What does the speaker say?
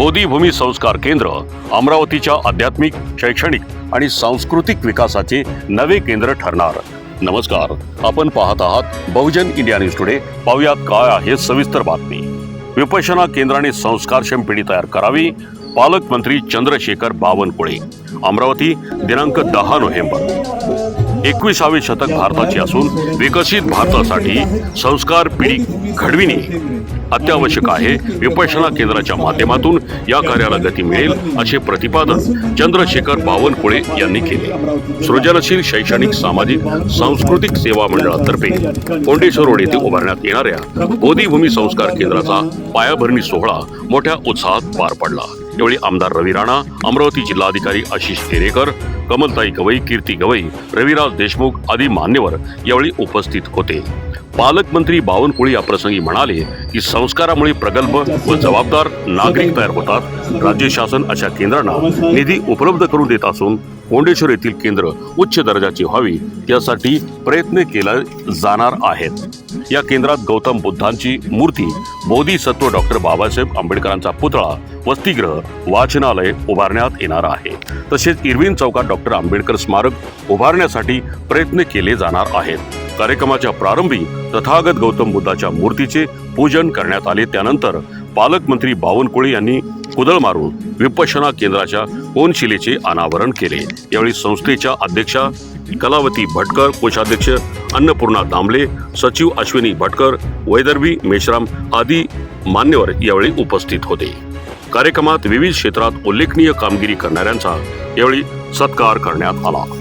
बोधिभूमी संस्कार केंद्र अमरावतीच्या आध्यात्मिक शैक्षणिक आणि सांस्कृतिक विकासाचे नवे केंद्र ठरणार. नमस्कार आपण पाहत आहात बहुजन इंडिया न्यूज टुडे. पाहुयात काय आहे सविस्तर बातमी. विपशना केंद्राने संस्कारक्षम पिढी तयार करावी पालकमंत्री चंद्रशेखर बावनकुळे. अमरावती दिनांक दहा नोव्हेंबर. एकविसावे शतक भारताची असून विकसित भारतासाठी संस्कार पिढी घडविणे अत्यावश्यक आहे. विपशना केंद्राच्या माध्यमातून या कार्याला गती मिळेल असे प्रतिपादन चंद्रशेखर बावनकुळे यांनी केले. सृजनशील शैक्षणिक सामाजिक सांस्कृतिक सेवा मंडळातर्फे कोंडेश्वर रोड येथे उभारण्यात येणाऱ्या बोधीभूमी संस्कार केंद्राचा पायाभरणी सोहळा मोठ्या उत्साहात पार पडला. यावेळी आमदार रवी राणा अमरावती जिल्हाधिकारी आशिष केरेकर कमलताई गवई कीर्ती गवई रविराज देशमुख आदी मान्यवर यावेळी उपस्थित होते. पालकमंत्री बावनकुळे या प्रसंगी म्हणाले की संस्कारामुळे प्रगल्भ व जबाबदार नागरिक तयार होतात. राज्य शासन अशा केंद्रांना निधी उपलब्ध करून देत असून कोंडेश्वर येथील केंद्र उच्च दर्जाची व्हावी यासाठी प्रयत्न केला जाणार आहेत. या केंद्रात गौतम बुद्धांची मूर्ती बोधिसत्व डॉक्टर बाबासाहेब आंबेडकरांचा पुतळा वसतिगृह वाचनालय उभारण्यात येणार आहे. तसेच इरविन चौकात डॉक्टर आंबेडकर स्मारक उभारण्यासाठी प्रयत्न केले जाणार आहेत. कार्यक्रमाच्या प्रारंभी तथागत गौतम बुद्धाच्या मूर्तीचे पूजन करण्यात आले. त्यानंतर पालकमंत्री बावनकुळे यांनी कुदळ मारून विपशना केंद्राच्या कोनशिलेचे अनावरण केले. यावेळी संस्थेच्या अध्यक्षा कलावती भटकर कोषाध्यक्ष अन्नपूर्णा दामले सचिव अश्विनी भटकर वैदर्भी मेश्राम आदी मान्यवर यावेळी उपस्थित होते. कार्यक्रमात विविध क्षेत्रात उल्लेखनीय कामगिरी करणाऱ्यांचा यावेळी सत्कार करण्यात आला.